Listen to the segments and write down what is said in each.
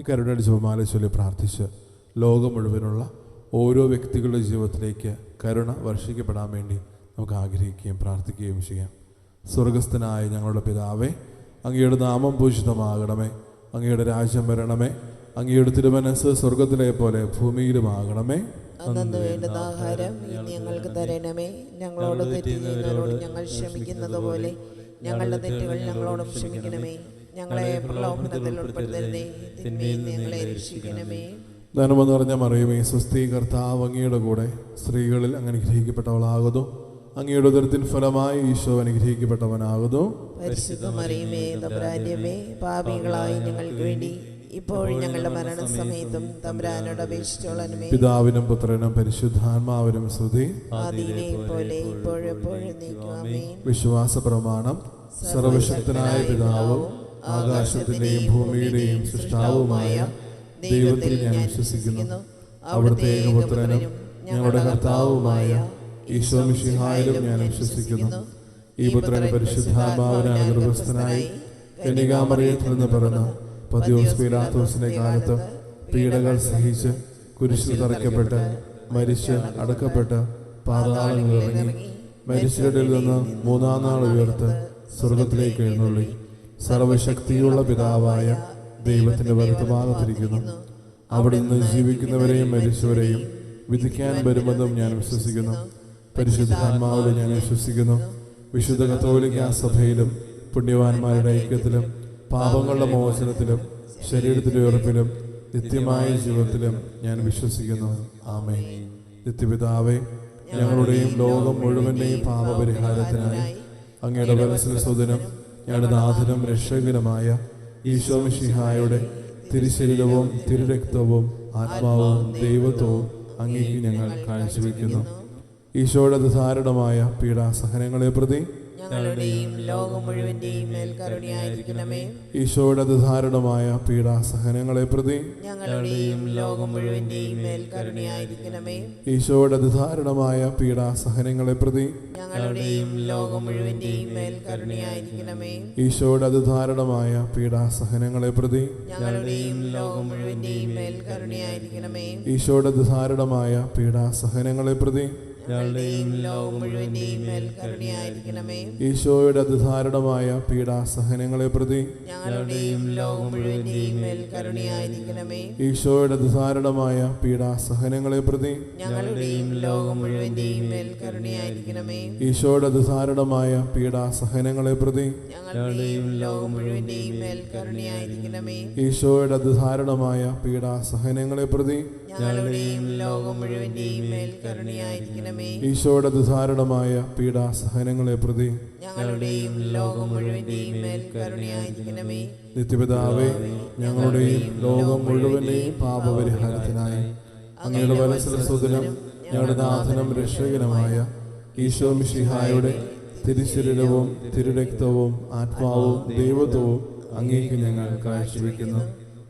ഈ കരുണയുടെ ജപമാല ചൊല്ലി പ്രാർത്ഥിച്ച് ലോകം മുഴുവനുള്ള ഓരോ വ്യക്തികളുടെ ജീവിതത്തിലേക്ക് കരുണ വർഷിക്കപ്പെടാൻ വേണ്ടി നമുക്ക് ആഗ്രഹിക്കുകയും പ്രാർത്ഥിക്കുകയും ചെയ്യാം. സ്വർഗസ്ഥനായ ഞങ്ങളുടെ പിതാവേ അങ്ങയുടെ നാമം പൂജിതമാകണമേ. അങ്ങയുടെ രാജ്യം വരണമേ. അങ്ങയുടെ തിരുമനസ് സ്വർഗത്തിലെ പോലെ ഭൂമിയിലുമാകണമേ. അന്നു വേണ്ടുന്ന ആഹാരം ഞങ്ങൾക്ക് തരണമേ. ഞങ്ങളോട് ഞങ്ങൾ ക്ഷമിക്കുന്നത് പോലെ ഞങ്ങളുടെ തെറ്റുകൾ ഞങ്ങളോടും ക്ഷമിക്കണമേ. ഞങ്ങളെ പ്രലോഭനത്തിൽ ഉൾപ്പെടുത്തരുതേ. തിന്മയിൽ ഞങ്ങളെ രക്ഷിക്കണമേ. ധനമെന്ന് പറഞ്ഞ മറിയുമേ സ്വസ്തി കർത്താവ് അങ്ങയുടെ കൂടെ സ്ത്രീകളിൽ അനുഗ്രഹിക്കപ്പെട്ടവളാകുന്നു അങ്ങയുടെ ഉദരത്തിൻ ഫലമായി ഈശോ അനുഗ്രഹിക്കപ്പെട്ടവനാകുന്നു. പരിശുദ്ധ മറിയമേ തമ്പുരാന്റെമേ പാപികളായി ഞങ്ങൾക്ക് വേണ്ടി ഇപ്പോൾ ഞങ്ങളുടെ മരണസമയത്തും തമ്പുരാനോട് അപേക്ഷിച്ചോളനുമേ പിതാവിനും പുത്രനും പരിശുദ്ധാത്മാവിനും സ്തുതി. പോലെ വിശ്വാസ പ്രമാണം സർവശക്തനായ പിതാവും ആകാശത്തിന്റെയും ഭൂമിയുടെയും സൃഷ്ടാവുമായ ദൈവത്തിൽ ഞാൻ വിശ്വസിക്കുന്നു. അവിടുത്തെ ഏകപുത്രനും ഞങ്ങളുടെ കർത്താവുമായ ഈശോ മിശിഹായിലും ഞാൻ വിശ്വസിക്കുന്നു. ഈ പുത്രന് പരിശുദ്ധാത്മാവിനാൽ ഗർഭസ്ഥനായി കന്യകാമറിയത്തിൽ പിറന്ന പതിയോസ് പീലാത്തോസിന്റെ കാലത്ത് പീഡകൾ സഹിച്ച് കുരിശിൽ തറയ്ക്കപ്പെട്ട് മരിച്ച് അടക്കപ്പെട്ട് പാതാളങ്ങളിൽ ഇറങ്ങി മരിച്ചവരിൽ നിന്ന് മൂന്നാം നാൾ ഉയർത്ത് സ്വർഗത്തിലേക്ക് എഴുന്നള്ളി. സർവശക്തിയുള്ള പിതാവായ ദൈവത്തിന്റെ വലത്തുഭാഗത്തിരിക്കുന്നു അവിടെ നിന്ന് ജീവിക്കുന്നവരെയും മരിച്ചവരെയും വിധിക്കാൻ വരുമെന്നും ഞാൻ വിശ്വസിക്കുന്നു. പരിശുദ്ധാത്മാവിലും ഞാൻ വിശ്വസിക്കുന്നു. വിശുദ്ധ കത്തോലിക്ക സഭയിലും പുണ്യവാന്മാരുടെ ഐക്യത്തിലും പാപങ്ങളുടെ മോചനത്തിലും ശരീരത്തിന്റെ ഉറപ്പിലും നിത്യമായ ജീവിതത്തിലും ഞാൻ വിശ്വസിക്കുന്നു. ആമേ നിത്യപിതാവേ ഞങ്ങളുടെയും ലോകം മുഴുവന്റെയും പാപപരിഹാരത്തിനായി അങ്ങയുടെ വലസരസ്വതനും ഞങ്ങളുടെ നാഥനും രക്ഷകനുമായ ഈശോ മിഷിഹായുടെ തിരുശരീരവും തിരുരക്തവും ആത്മാവും ദൈവത്വവും അങ്ങേക്ക് ഞങ്ങൾ കാഴ്ചവെക്കുന്നു. ഈശോയുടെ ധാരണമായ പീഡാസഹനങ്ങളെ പ്രതി ഞങ്ങളുടെയും ലോകം മുഴുവന്റെയും മേൽ കരുണയായിരിക്കണമേ. ഈശോയുടെ ധാരണമായ പീഡാസഹനങ്ങളെ പ്രതി ഞങ്ങളുടെയും ലോകം മുഴുവന്റെയും മേൽ കരുണയായിരിക്കണമേ. ഈശോയുടെ ധാരണമായ പീഡാസഹനങ്ങളെ പ്രതി ഞങ്ങളുടെയും ലോകം മുഴുവന്റെയും മേൽ കരുണയായിരിക്കണമേ. ഈശോയുടെ ധാരണമായ പീഡാസഹനങ്ങളെ പ്രതി ഞങ്ങളുടെയും ലോകം മുഴുവന്റെയും മേൽ കരുണയായിരിക്കണമേ. ഈശോയുടെ ധാരണമായ പീഡാസഹനങ്ങളെ പ്രതി ഞങ്ങളുടെയും ലോകം മുഴുവന്റെയും മേൽ കരുണയായിരിക്കണമേ. ഈശോയുടെ അതിധാരണമായ പീഡാസഹനങ്ങളെ പ്രതി ഞങ്ങളുടെയും ലോകം മുഴുവന്റെയും മേൽ കരുണയായിരിക്കണമേ. ഈശോയുടെ അതിധാരണമായ പീഡാസഹനങ്ങളെ പ്രതി ഞങ്ങളുടെയും ലോകം മുഴുവന്റെയും മേൽ കരുണയായിരിക്കണമേ. ഈശോയുടെ അതിധാരണമായ പീഡാസഹനങ്ങളെ പ്രതി ഞങ്ങളുടെയും ലോകം മുഴുവന്റെയും മേൽ കരുണയായിരിക്കണമേ. ഈശോയുടെ അതിധാരണമായ പീഡാസഹനങ്ങളെ പ്രതി ഞങ്ങളുടെയും ലോകം മുഴുവന്റെയും മേൽ കരുണയായിരിക്കണമേ. ഈശോയുടെ ധാരണമായ പീഡാസഹനങ്ങളെ പ്രതി ഞങ്ങളുടെയും ലോകം മുഴുവന്റെയും മേൽ കരുണയായിരിക്കണമേ. നിത്യപിതാവേ ഞങ്ങളുടെയും ലോകം മുഴുവന്റെയും പാപപരിഹാരത്തിനായി അങ്ങയുടെ വലസരസ്വതനും ഞങ്ങളുടെ നാഥനും രക്ഷകനുമായ ഈശോ മിശിഹായുടെ തിരുശരീരവും തിരുരക്തവും ആത്മാവും ദൈവത്വവും അങ്ങേക്ക് ഞങ്ങൾ കാഴ്ചവെക്കുന്നു.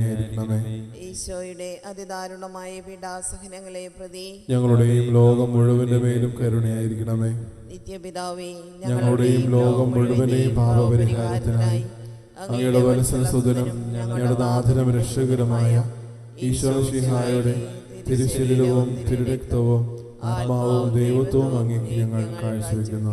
കരുണയായിരിക്കണമേ ഈശോയുടെ അതിദാരുണമായ പീഡാസഹനങ്ങളെ പ്രതി ഞങ്ങളുടെയും ലോകം മുഴുവന്റെ മേലും കരുണയായിരിക്കണമേ. നിത്യപിതാവേ ഞങ്ങളുടെയും ലോകം മുഴുവനെയും പാപപരിഹാരത്തിനായി അങ്ങയുടെ വലസനസുതനും ഞങ്ങളുടെ നാഥനും രക്ഷകരമായ ഈശോഷിഹായുടെ തിരുശരീരവും തിരുരക്തവും ആത്മാവും ദൈവത്വവും അങ്ങേക്ക് ഞങ്ങൾ കാഴ്ചവെക്കുന്നു.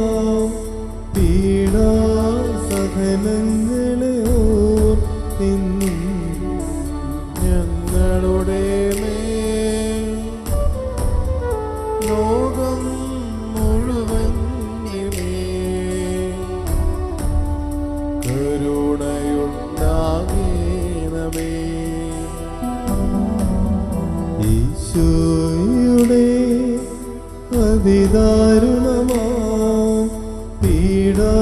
ഈശോയുടെ അതിദാരുണമാ പീഡാ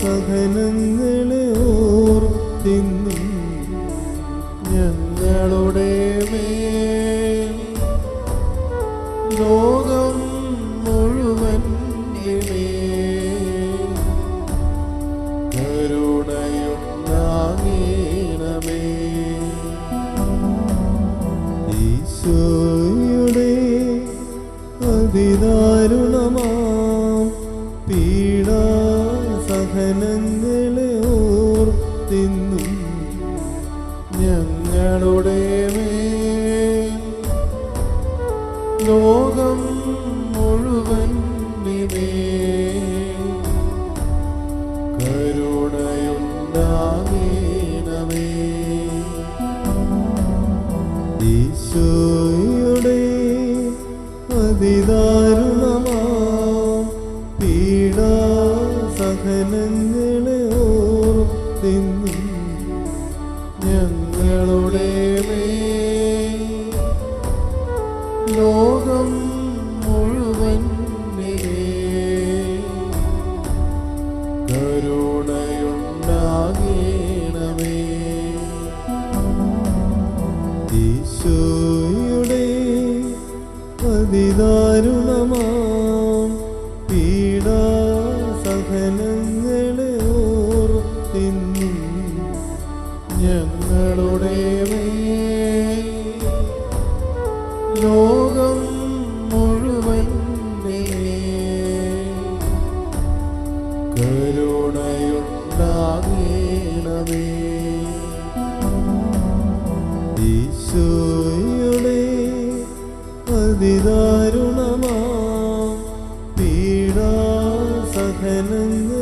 സഹനങ്ങളെ ഞങ്ങളുടെ അതിദാരുണമാ ഓർത്തിന്നും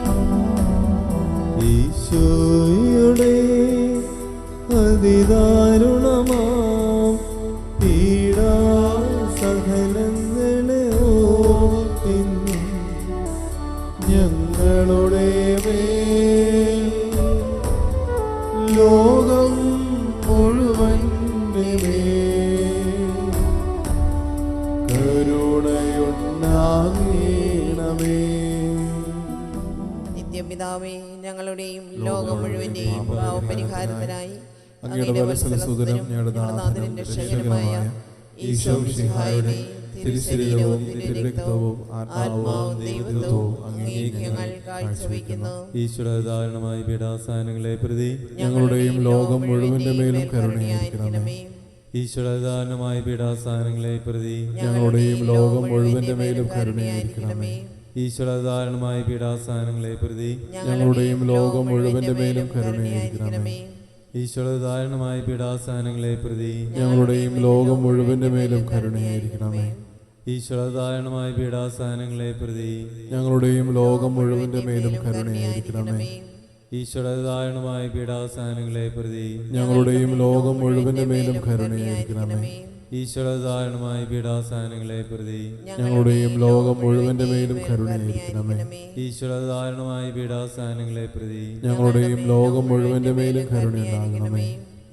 ഈശോയുടെ പീഡാ സഹനങ്ങളെ ഓർത്തിന്നും ഞങ്ങളുടെ ലോകം നിത്യപിതാവേ ഞങ്ങളുടെയും ലോകം മുഴുവന്റെയും പാവപരിഹാരത്തിനായി അങ്ങയുടെ വലസലസൂതനും ഞങ്ങളുടെ നാഥനും പീഠാസാനങ്ങളെ ഈശോ തിരുശരീരവും തിരുരക്തവും ആത്മാവും ദൈവത്വവും അങ്ങേക്ക് ഞങ്ങൾ കാഴ്ചവെക്കുന്നു ഈശ്വരധാരണമായ പീഡാസാനങ്ങളെ പ്രതി ഞങ്ങളുടെയും ലോകം മുഴുവന്റെ മേലും കരുണയായിരിക്കണമേ. ഈശ്വരധാരണമായ പീഡാസാനങ്ങളെ പ്രതി ഞങ്ങളുടെയും ലോകം മുഴുവന്റെ മേലും കരുണയായിരിക്കണമേ. ഈശ്വരധാരണമായ പീഠാസ്ഥാനങ്ങളെ പ്രതി ഞങ്ങളുടെയും ലോകം മുഴുവന്റെ മേലും കരുണയായിരിക്കണമേ. ഈശ്വരധാരണമായ പീഠാസ്ഥാനങ്ങളെ പ്രതി ഞങ്ങളുടെയും ലോകം മുഴുവന്റെ മേലും കരുണയായിരിക്കണമേ. ഈശ്വരധാരണമായ പീഠാസ്ഥാനങ്ങളെ പ്രതി ഞങ്ങളുടെയും ലോകം മുഴുവന്റെ മേലും കരുണയായിരിക്കണമേ. ഈശ്വരധാരണമായ പീഠാസ്ഥാനങ്ങളെ പ്രതി ഞങ്ങളുടെയും ലോകം മുഴുവന്റെ മേലും കരുണയായിരിക്കണമേ. ഈശ്വരധാരണമായ പീഡാസാനങ്ങളെ പ്രതി ഞങ്ങളുടെയും ലോകം മുഴുവന്റെ മേലും കരുണയായിരിക്കണമേ. ഈശ്വരധാരണമായ പീഡാസാനങ്ങളെ പ്രതി ഞങ്ങളുടെയും ലോകം മുഴുവന്റെ മേലും കരുണയുണ്ടാകണമേ.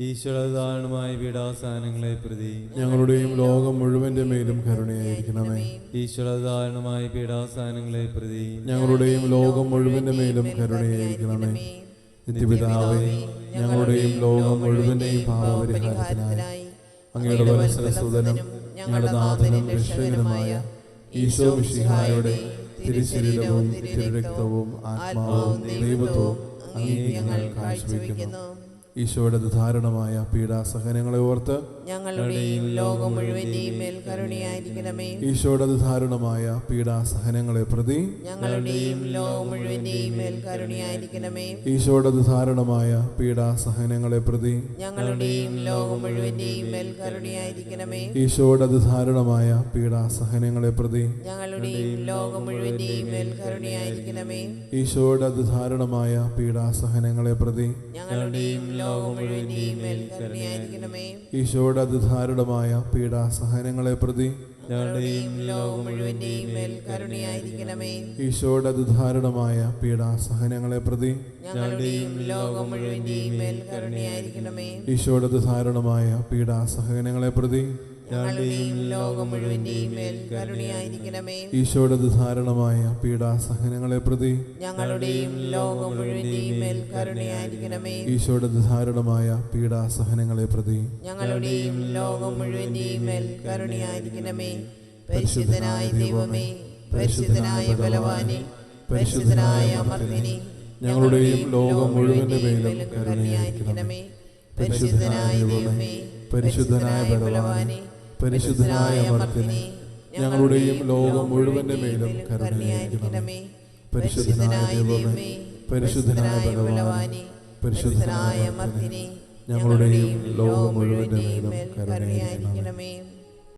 ഈശ്വരധാരണമായ പീഡാസാനങ്ങളെ പ്രതി ഞങ്ങളുടെയും ലോകം മുഴുവന്റെ മേലും കരുണയായിരിക്കണമേ. ഈശ്വരധാരണമായ പീഡാസാനങ്ങളെ പ്രതി ഞങ്ങളുടെയും ലോകം മുഴുവന്റെ മേലും കരുണയായിരിക്കണമേ. നിത്യപിതാവേ ഞങ്ങളുടെയും ലോകം മുഴുവന്റെയും പാപപരിഹാരത്തിനായി. അങ്ങയുടെ വത്സരസുതനും ഞങ്ങളുടെ നാഥനും രക്ഷകനുമായ ഈശോ മിശിഹായുടെ തിരുശരീരവും തിരുരക്തവും ആത്മാവും ദൈവത്വവും അങ്ങേ ഞങ്ങൾ കാഴ്ചവെക്കുന്നു. ഈശോയുടെ ധാരണമായ പീഡാസഹനങ്ങളെ ഓർത്ത് ഞങ്ങളുടെയും ലോകം മുഴുവന്റെയും മേൽ കരുണയായിരിക്കണമേ. ഈശോയുടെ ധാരണമായ പീഡാസഹനങ്ങളെ പ്രതി ഞങ്ങളുടെയും ലോകം മുഴുവന്റെയും മേൽ കരുണയായിരിക്കണമേ. ഈശോയുടെ ധാരണമായ പീഡാസഹനങ്ങളെ പ്രതി ഞങ്ങളുടെയും ലോകം മുഴുവന്റെയും മേൽ കരുണയായിരിക്കണമേ. ഈശോയുടെ ധാരണമായ പീഡാസഹനങ്ങളെ പ്രതി ഞങ്ങളുടെയും ലോകം മുഴുവന്റെയും മേൽ കരുണയായിരിക്കണമേ. ഈശോയുടെ ധാരണമായ പീഡാസഹനങ്ങളെ പ്രതി ഞങ്ങളുടെയും ലോകം മുഴുവന്റെയും മേൽ കരുണയായിരിക്കണമേ ഈശോയുടെ ധാരണമായ പീഡാസഹനങ്ങളെ പ്രതി ഞങ്ങളുടെയും ലോകം മുഴുവന്റെയും മേൽ കരുണയായിരിക്കണമേ ഈശോയുടെ ധാരണമായ പീഡാസഹനങ്ങളെ പ്രതി ഞങ്ങളുടെയും ലോകം മുഴുവന്റെയും മേൽ കരുണയായിരിക്കണമേ ഈശോയുടെ ധാരണമായ പീഡാസഹനങ്ങളെ പ്രതി ഞങ്ങളുടെയും ലോകം മുഴുവന്റെയും മേൽ കരുണയായിരിക്കണമേ. ഈശോയുടെ ധാരണമായ പീഡാസഹനങ്ങളെ പ്രതി ഞങ്ങളുടെയും ലോകം മുഴുവന്റെയും മേൽ കരുണയായിരിക്കണമേ. ഈശോയുടെ ധാരണമായ പീഡാസഹനങ്ങളെ പ്രതി ഞങ്ങളുടെയും ലോകം മുഴുവന്റെയും മേൽ കരുണയായിരിക്കണമേ. പരിശുദ്ധനായ ദൈവമേ പരിശുദ്ധനായ ബലവാനെ പരിശുദ്ധനായ അമർദിനി ഞങ്ങളുടെയും ലോകം മുഴുവന്റെ മേലും കരുണയായിരിക്കണമേ. പരിശുദ്ധനായ ദൈവമേ പരിശുദ്ധനായ ബലവാനെ പരിശുദ്ധനായ മർദ്ദിനെ ഞങ്ങളുടെയും ലോകം മുഴുവന്റെ മേലും കരുണയായിരിക്കണമേ. പരിശുദ്ധനായ ദൈവമേ പരിശുദ്ധനായ ഭഗവാനെ പരിശുദ്ധനായ മർദ്ദിനെ ഞങ്ങളുടെയും ലോകം മുഴുവന്റെ മേലും കരുണയായിരിക്കണമേ.